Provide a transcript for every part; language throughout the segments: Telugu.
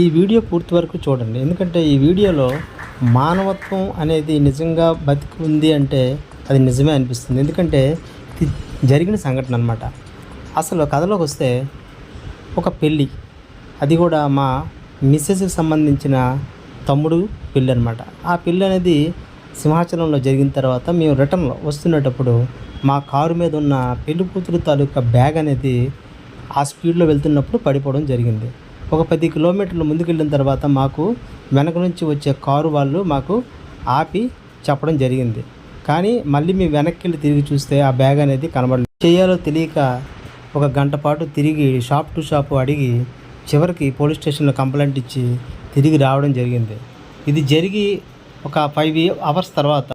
ఈ వీడియో పూర్తి వరకు చూడండి. ఎందుకంటే ఈ వీడియోలో మానవత్వం అనేది నిజంగా బతికి ఉంది అంటే అది నిజమే అనిపిస్తుంది. ఎందుకంటే ఇది జరిగిన సంఘటన అనమాట అసలు కథలోకి వస్తే ఒక పెళ్ళి. అది కూడా మా మిస్సెస్కి సంబంధించిన తమ్ముడు పెళ్ళి అనమాట ఆ పెళ్ళి అనేది సింహాచలంలో జరిగిన తర్వాత మేము రిటర్న్లో వస్తున్నప్పుడు మా కారు మీద ఉన్న పెళ్ళి కూతురు తాలూకా బ్యాగ్ అనేది ఆ స్పీడ్లో వెళ్తున్నప్పుడు పడిపోవడం జరిగింది. ఒక పది కిలోమీటర్లు ముందుకెళ్ళిన తర్వాత మాకు వెనక నుంచి వచ్చే కారు వాళ్ళు మాకు ఆపి చెప్పడం జరిగింది. కానీ మళ్ళీ మేము వెనక్కి వెళ్ళి తిరిగి చూస్తే ఆ బ్యాగ్ అనేది కనబడలేదు. చేయాలో తెలియక ఒక గంట పాటు తిరిగి షాప్ టు షాప్ అడిగి చివరికి పోలీస్ స్టేషన్లో కంప్లైంట్ ఇచ్చి తిరిగి రావడం జరిగింది. ఇది జరిగి ఒక ఫైవ్ అవర్స్ తర్వాత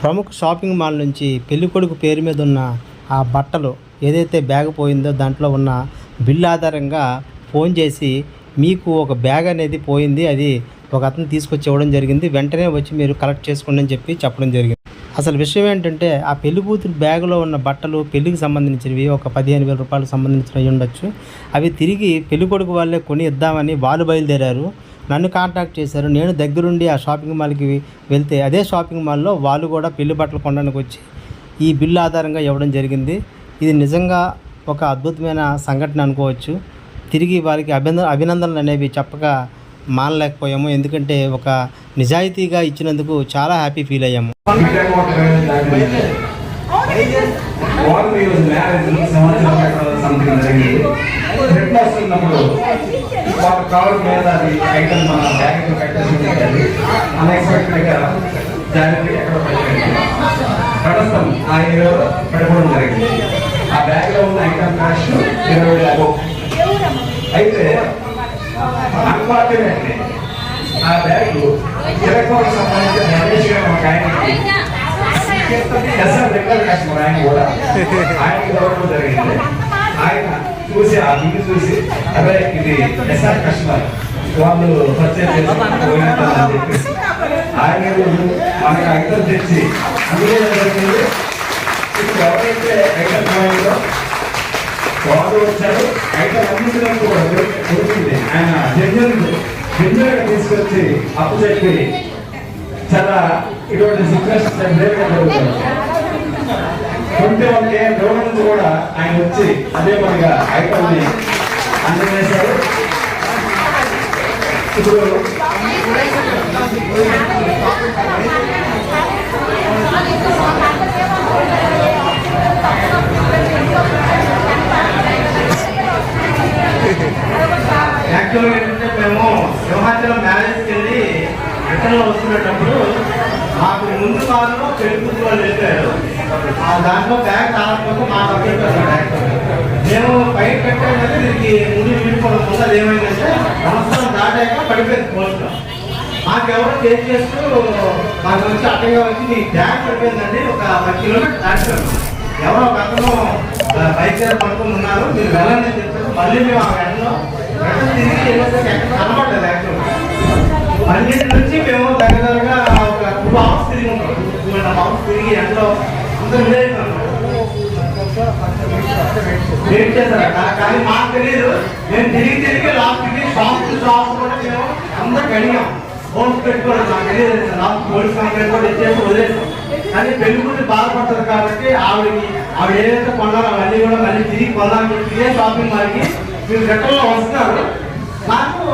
ప్రముఖ షాపింగ్ మాల్ నుంచి పెళ్ళికొడుకు పేరు మీద ఉన్న ఆ బట్టలు ఏదైతే బ్యాగ్ పోయిందో దాంట్లో ఉన్న బిల్ ఆధారంగా ఫోన్ చేసి మీకు ఒక బ్యాగ్ అనేది పోయింది అది ఒక అతను తీసుకొచ్చి ఇవ్వడం జరిగింది వెంటనే వచ్చి మీరు కలెక్ట్ చేసుకోండి అని చెప్పి చెప్పడం జరిగింది. అసలు విషయం ఏంటంటే ఆ పెళ్ళి కూతురు బ్యాగులో ఉన్న బట్టలు పెళ్ళికి సంబంధించినవి ఒక పదిహేను వేల రూపాయలకు సంబంధించినవి ఉండొచ్చు. అవి తిరిగి పెళ్ళి కొడుకు వాళ్ళే కొని ఇద్దామని వాళ్ళు బయలుదేరారు. నన్ను కాంటాక్ట్ చేశారు. నేను దగ్గరుండి ఆ షాపింగ్ మాల్కి వెళ్తే అదే షాపింగ్ మాల్లో వాళ్ళు కూడా పెళ్ళి బట్టలు కొనడానికి వచ్చి ఈ బిల్లు ఆధారంగా ఇవ్వడం జరిగింది. ఇది నిజంగా ఒక అద్భుతమైన సంఘటన అనుకోవచ్చు. తిరిగి వారికి అభినంద అభినందనలు అనేవి చెప్పక మానలేకపోయాము ఎందుకంటే ఒక నిజాయితీగా ఇచ్చినందుకు చాలా హ్యాపీ ఫీల్ అయ్యాము ఆ బ్యాగ్లో ఉన్న ఐటమ్ కాస్ట్ ఇరవై అయితే అనుమాత్రమే ఆ బ్యాగ్ ఇరవై సంబంధించిన రమేష్ గారు ఒక ఆయన ఎస్ఆర్ రెగ్యులర్ కస్టమర్ ఆయన కూడా. ఆయనకి దొరకడం జరిగింది. ఆయన చూసి ఆ బిల్లు చూసి అదే ఇది ఎస్ఆర్ కస్టమర్ వాళ్ళు పర్చేజ్ చేసి ఆయన మనకి అర్థం తెచ్చి అందులో జరిగింది. ఇప్పుడు ఎవరైతే ఐటమ్ పోయిందో వాళ్ళు వచ్చారు. ఐటమ్ జడ్జర్ తీసుకొచ్చి అప్పు చెప్పి చాలా ఇటువంటి సిచ్యువేషన్ రేరుగా జరుగుతుంది ట్వంటీ వన్ కే గవర్నమెంట్ నుంచి కూడా ఆయన వచ్చి అదే మనగా ఐటమ్ని అందజేశారు ఇప్పుడు యాక్చువల్గా ఏంటంటే మేము సింహాచలం మ్యారేజ్కి వెళ్ళి రిటర్న్లో వస్తున్నప్పుడు మాకు ముందు కాలంలో పెళ్ళి కూతురు వెళ్ళారు ఆ దాంట్లో బ్యాగ్ తాగకపోతే మా సబ్జెక్ట్ అన్నాడు మేము పైన పెట్టామంటే దీనికి ముందు విడిపోవడం వల్ల అది ఏమైందంటే సంవత్సరం దాటాక పడిపోయింది పోస్ట్ మాకెవరో చేసి చేస్తూ మాకు వచ్చి అడ్డంగా వచ్చి మీ బ్యాగ్ పడిపోయిందండి ఒక పది కిలోమీటర్ దాటారు ఎవరో ఒక అతను బైక్ మీద పడుకుని ఉన్నారు మీరు వెళ్ళండి చెప్పారు. మళ్ళీ మేము ఆ వెంటలో వెంటనే తిరిగి వెళ్ళేసరికి ఎక్కడ కనబడలేదు యాక్చువల్గా పన్నెండు నుంచి మేము దగ్గర దగ్గరగా ఒక టూ అవర్స్ తిరిగి ఉంటాం టూ అండ్ హాఫ్ అవర్స్ తిరిగి ఎండలో అందరూ వెయిట్ చేశారు? కానీ మాకు తెలియదు మేము తిరిగి తిరిగి లాస్ట్కి షాప్ షాప్ కూడా మేము అందరూ కడిగాం. హోమ్స్ పెట్టుకోవడం నాకు తెలియదు లాస్ట్ పోలీస్ కంప్లైంట్ కూడా ఇచ్చేసి వదిలేసాం. కానీ పెళ్ళి కూతురు బాధపడతారు కాబట్టి ఆవిడకి ఆవిడ ఏదైతే కొన్నారో అవన్నీ కూడా మళ్ళీ తిరిగి కొనాలని చెప్పి ఇదే షాపింగ్ మాల్కి మీరు గట్టంలో వస్తున్నారు నాకు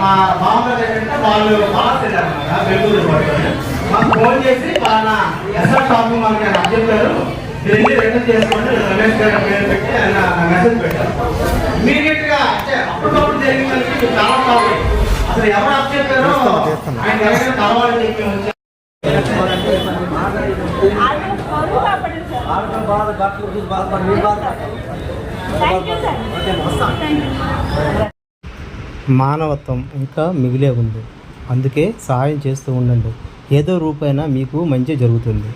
మా బావగారు ఏంటంటే వాళ్ళు బాగా అనమాట పట్టుకొని మాకు ఫోన్ చేసి వాళ్ళ ఎస్ఆర్ షాపింగ్ మాల్కి ఆయన చెప్పారు? వెళ్ళి రిటర్న్ చేసుకోండి. రమేష్ గారు పేరు పెట్టి ఆయన మెసేజ్ పెట్టారు. ఇమీడియట్గా అంటే అప్పటికప్పుడు జరిగిందని మీకు చాలా ప్రాబ్లం అసలు ఎవరు అప్ చెప్పారో ఆయన ఎవరైనా కలవాలని చెప్పి వచ్చారు. మానవత్వం ఇంకా మిగిలే ఉంది. అందుకే సహాయం చేస్తూ ఉండండి. ఏదో రూపైనా మీకు మంచి జరుగుతుంది.